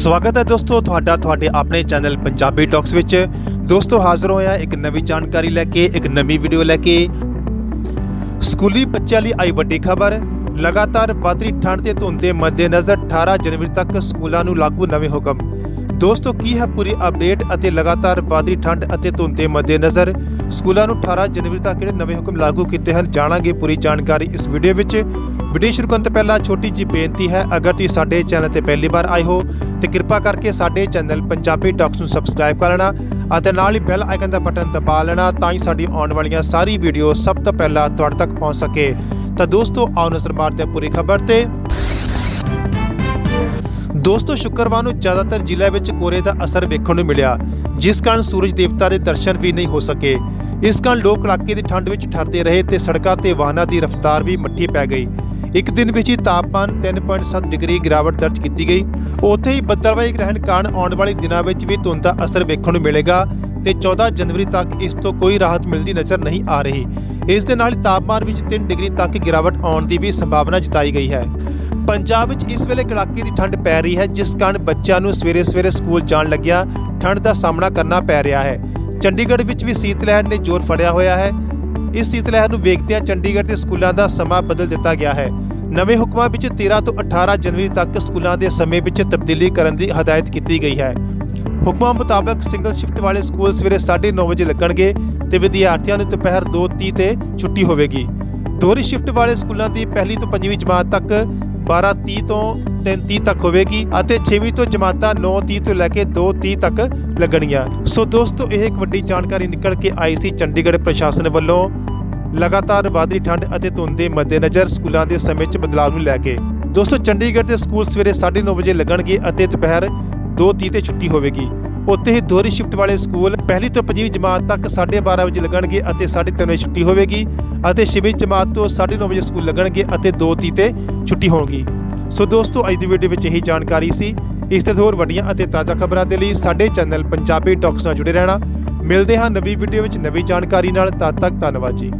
ਸਵਾਗਤ ਹੈ ਦੋਸਤੋ ਤੁਹਾਡਾ ਤੁਹਾਡੇ ਆਪਣੇ ਚੈਨਲ ਪੰਜਾਬੀ ਟਾਕਸ ਵਿੱਚ। ਦੋਸਤੋ ਹਾਜ਼ਰ ਹੋਇਆ ਇੱਕ ਨਵੀਂ ਜਾਣਕਾਰੀ ਲੈ ਕੇ, ਇੱਕ ਨਵੀਂ ਵੀਡੀਓ ਲੈ ਕੇ। ਸਕੂਲੀ ਬੱਚਿਆਂ ਲਈ ਆਈ ਵੱਡੀ ਖਬਰ, ਲਗਾਤਾਰ ਵਧਦੀ ਠੰਡ ਤੇ ਧੁੰਦ ਦੇ ਮੱਦੇਨਜ਼ਰ 18 ਜਨਵਰੀ ਤੱਕ ਸਕੂਲਾਂ ਨੂੰ ਲਾਗੂ ਨਵੇਂ ਹੁਕਮ। ਦੋਸਤੋ ਕੀ ਹੈ ਪੂਰੀ ਅਪਡੇਟ ਅਤੇ ਲਗਾਤਾਰ ਵਧਦੀ ਠੰਡ ਅਤੇ ਧੁੰਦ ਦੇ ਮੱਦੇਨਜ਼ਰ ਸਕੂਲਾਂ ਨੂੰ 18 ਜਨਵਰੀ ਤੱਕ ਕਿਹੜੇ ਨਵੇਂ ਹੁਕਮ ਲਾਗੂ ਕੀਤੇ ਹਨ, ਜਾਣਾਂਗੇ ਪੂਰੀ ਜਾਣਕਾਰੀ ਇਸ ਵੀਡੀਓ ਵਿੱਚ। ਵੀਡੀਓ ਸ਼ੁਰੂ ਕਰਨ ਤੋਂ ਪਹਿਲਾਂ ਛੋਟੀ ਜਿਹੀ ਬੇਨਤੀ ਹੈ, ਅਗਰ ਤੁਸੀਂ ਸਾਡੇ ਚੈਨਲ ਤੇ ਪਹਿਲੀ ਵਾਰ ਆਏ ਹੋ, ਤੇ ਕਿਰਪਾ ਕਰਕੇ ਸਾਡੇ ਚੈਨਲ ਪੰਜਾਬੀ ਟਾਕਸ ਨੂੰ ਸਬਸਕ੍ਰਾਈਬ ਕਰ ਲੈਣਾ ਅਤੇ ਨਾਲ ਹੀ ਬੈਲ ਆਈਕਨ ਦਾ ਬਟਨ ਦਬਾ ਲੈਣਾ ਤਾਂ ਹੀ ਸਾਡੀ ਆਉਣ ਵਾਲੀਆਂ ਸਾਰੀ ਵੀਡੀਓ ਸਭ ਤੋਂ ਪਹਿਲਾਂ ਤੁਹਾਡੇ ਤੱਕ ਪਹੁੰਚ ਸਕੇ। ਤਾਂ ਦੋਸਤੋ, ਆਓ ਨਜ਼ਰ ਮਾਰਦੇ ਪੂਰੀ ਖਬਰ ਤੇ। ਦੋਸਤੋ, ਸ਼ੁੱਕਰਵਾਰ ਨੂੰ ਜ਼ਿਆਦਾਤਰ ਜ਼ਿਲ੍ਹਿਆਂ ਵਿੱਚ ਕੋਰੇ ਦਾ ਅਸਰ ਵੇਖਣ ਨੂੰ ਮਿਲਿਆ। ਜਿਸ ਕਾਰਨ ਸੂਰਜ ਦੇਵਤਾ ਦੇ ਦਰਸ਼ਨ ਵੀ ਨਹੀਂ ਹੋ ਸਕੇ। ਇਸ ਕਾਰਨ ਲੋਕ ਕੜਾਕੇ ਦੀ ਠੰਡ ਵਿੱਚ ਠਰਦੇ ਰਹੇ ਤੇ ਸੜਕਾਂ ਤੇ ਵਾਹਨਾਂ ਦੀ ਰਫ਼ਤਾਰ ਵੀ ਮੱਠੀ ਪੈ ਗਈ। ਇੱਕ ਦਿਨ ਵਿੱਚ ਹੀ ਤਾਪਮਾਨ 3.7 ਡਿਗਰੀ ਗਿਰਾਵਟ ਦਰਜ ਕੀਤੀ ਗਈ। ਉੱਥੇ ਹੀ ਬੱਦਲਵਾਈ ਗ੍ਰਹਿਣ ਕਾਰਨ ਆਉਣ ਵਾਲੇ ਦਿਨਾਂ ਵਿੱਚ ਵੀ ਧੁੰਦ ਦਾ ਅਸਰ ਵੇਖਣ ਨੂੰ ਮਿਲੇਗਾ ਤੇ 14 ਜਨਵਰੀ ਤੱਕ ਇਸ ਤੋਂ ਕੋਈ ਰਾਹਤ ਮਿਲਦੀ ਨਜ਼ਰ ਨਹੀਂ ਆ ਰਹੀ। ਇਸ ਦੇ ਨਾਲ ਹੀ ਤਾਪਮਾਨ ਵਿੱਚ 3 ਡਿਗਰੀ ਤੱਕ ਗਿਰਾਵਟ ਆਉਣ ਦੀ ਵੀ ਸੰਭਾਵਨਾ ਜਤਾਈ ਗਈ ਹੈ। ਪੰਜਾਬ ਵਿੱਚ ਇਸ ਵੇਲੇ ਕੜਾਕੇ ਦੀ ਠੰਡ ਪੈ ਰਹੀ ਹੈ, ਜਿਸ ਕਾਰਨ ਬੱਚਿਆਂ ਨੂੰ ਸਵੇਰੇ-ਸਵੇਰੇ ਸਕੂਲ ਜਾਣ ਲੱਗਿਆ ਠੰਡ ਦਾ ਸਾਹਮਣਾ ਕਰਨਾ ਪੈ ਰਿਹਾ ਹੈ। ਚੰਡੀਗੜ੍ਹ ਵਿੱਚ ਵੀ ਸੀਤ ਲਹਿਰ ਨੇ ਜ਼ੋਰ ਫੜਿਆ ਹੋਇਆ ਹੈ। ਇਸ ਸੀਤ ਲਹਿਰ ਨੂੰ ਵੇਖਦਿਆਂ ਚੰਡੀਗੜ੍ਹ ਦੇ ਸਕੂਲਾਂ ਦਾ ਸਮਾਂ ਬਦਲ ਦਿੱਤਾ ਗਿਆ ਹੈ। ਨਵੇਂ ਹੁਕਮਾਂ ਵਿੱਚ 13 ਤੋਂ 18 ਜਨਵਰੀ ਤੱਕ ਸਕੂਲਾਂ ਦੇ ਸਮੇਂ ਵਿੱਚ ਤਬਦੀਲੀ ਕਰਨ ਦੀ ਹਦਾਇਤ ਕੀਤੀ ਗਈ ਹੈ। ਹੁਕਮਾਂ ਮੁਤਾਬਕ ਸਿੰਗਲ ਸ਼ਿਫਟ ਵਾਲੇ ਸਕੂਲ ਸਵੇਰੇ 9:30 ਵਜੇ ਲੱਗਣਗੇ ਤੇ ਵਿਦਿਆਰਥੀਆਂ ਨੂੰ ਦੁਪਹਿਰ 2:30 ਤੇ ਛੁੱਟੀ ਹੋਵੇਗੀ। ਦੋਹਰੀ ਸ਼ਿਫਟ ਵਾਲੇ ਸਕੂਲਾਂ ਦੀ ਪਹਿਲੀ ਤੋਂ ਪੰਜਵੀਂ ਜਮਾਤ ਤੱਕ 12:30 ਤੋਂ 3:30 ਤੱਕ ਹੋਵੇਗੀ ਅਤੇ 6ਵੀਂ ਤੋਂ ਜਮਾਤਾਂ 9:30 ਤੋਂ ਲੈ ਕੇ 2:30 ਤੱਕ ਲੱਗਣਗੀਆਂ ਸੋ ਦੋਸਤੋ, ਇਹ ਇੱਕ ਵੱਡੀ ਜਾਣਕਾਰੀ ਨਿਕਲ ਕੇ ਆਈ ਸੀ ਚੰਡੀਗੜ੍ਹ ਪ੍ਰਸ਼ਾਸਨ ਵੱਲੋਂ। ਲਗਾਤਾਰ ਵਧਦੀ ਠੰਡ ਅਤੇ ਧੁੰਦ ਦੇ ਮੱਦੇਨਜ਼ਰ ਸਕੂਲਾਂ ਦੇ ਸਮੇਂ 'ਚ ਬਦਲਾਅ ਨੂੰ ਲੈ ਕੇ। ਦੋਸਤੋ, ਚੰਡੀਗੜ੍ਹ ਦੇ ਸਕੂਲ ਸਵੇਰੇ 9:30 ਵਜੇ ਲੱਗਣਗੇ ਅਤੇ ਦੁਪਹਿਰ 2:30 ਤੇ ਛੁੱਟੀ ਹੋਵੇਗੀ। ਉੱਥੇ ਹੀ ਦੋਹਰੀ ਸ਼ਿਫਟ ਵਾਲੇ ਸਕੂਲ ਪਹਿਲੀ ਤੋਂ ਪੰਜਵੀਂ ਜਮਾਤ ਤੱਕ 12:30 ਵਜੇ ਲੱਗਣਗੇ ਅਤੇ 3:30 ਵਜੇ ਛੁੱਟੀ ਹੋਵੇਗੀ ਅਤੇ ਛੇਵੀਂ ਜਮਾਤ ਤੋਂ 9:30 ਵਜੇ ਸਕੂਲ ਲੱਗਣਗੇ ਅਤੇ 2:30 ਤੇ ਛੁੱਟੀ ਹੋਣਗੀ। ਸੋ ਦੋਸਤੋ, ਅੱਜ ਦੀ ਵੀਡੀਓ ਵਿੱਚ ਇਹੀ ਜਾਣਕਾਰੀ ਸੀ। ਇਸ ਤੇ ਹੋਰ ਵੱਡੀਆਂ ਅਤੇ ਤਾਜ਼ਾ ਖਬਰਾਂ ਦੇ ਲਈ ਸਾਡੇ ਚੈਨਲ ਪੰਜਾਬੀ ਟਾਕਸ ਨਾਲ ਜੁੜੇ ਰਹਿਣਾ। ਮਿਲਦੇ ਹਾਂ ਨਵੀਂ ਵੀਡੀਓ ਵਿੱਚ ਨਵੀਂ ਜਾਣਕਾਰੀ ਨਾਲ। ਤਦ ਤੱਕ ਧੰਨਵਾਦ ਜੀ।